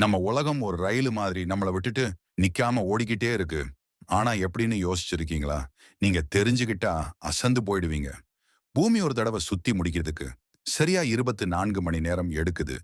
நம்ம உலகம் ஒரு ரயில் மாதிரி நம்மளை விட்டுட்டு நிக்காம ஓடிக்கிட்டே இருக்கு. ஆனா எப்படின்னு யோசிச்சிருக்கீங்களா? நீங்க தெரிஞ்சுக்கிட்டா அசந்து போயிடுவீங்க. பூமி ஒரு தடவை சுத்தி முடிக்கிறதுக்கு சரியா இருபத்தி நான்கு மணி நேரம் எடுக்குது.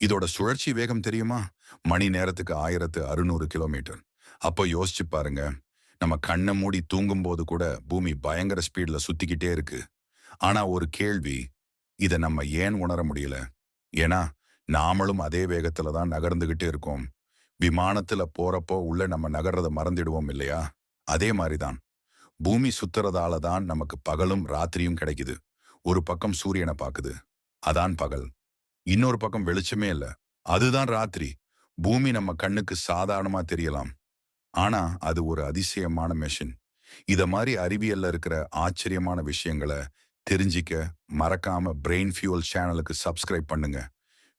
இதோட சுழற்சி வேகம் தெரியுமா? மணி நேரத்துக்கு ஆயிரத்து அறுநூறு கிலோமீட்டர். அப்போ யோசிச்சு பாருங்க. நம்ம கண்ணை மூடி தூங்கும் போது கூட பூமி பயங்கர ஸ்பீட்ல சுத்திக்கிட்டே இருக்கு. ஆனா ஒரு கேள்வி இதை நம்ம ஏன் உணர முடியல? ஏன்னா நாமளும் அதே வேகத்துல தான் நகர்ந்துகிட்டே இருக்கோம். விமானத்துல போறப்போ உள்ள நம்ம நகர்றத மறந்துடுவோம் இல்லையா? அதே மாதிரிதான் பூமி சுத்துறதால தான் நமக்கு பகலும் ராத்திரியும் கிடைக்குது. ஒரு பக்கம் சூரியனை பாக்குது. அதான் பகல். இன்னொரு பக்கம் வெளிச்சமே இல்ல. அதுதான் ராத்திரி. பூமி நம்ம கண்ணுக்கு சாதாரணமா தெரியலாம். ஆனா அது ஒரு அதிசயமான மெஷின் இத மாதிரி அறிவியல்ல இருக்கிற ஆச்சரியமான விஷயங்களை தெரிஞ்சிக்க மறக்காம பிரெயின் ஃபியூல் சேனலுக்கு சப்ஸ்கிரைப் பண்ணுங்க.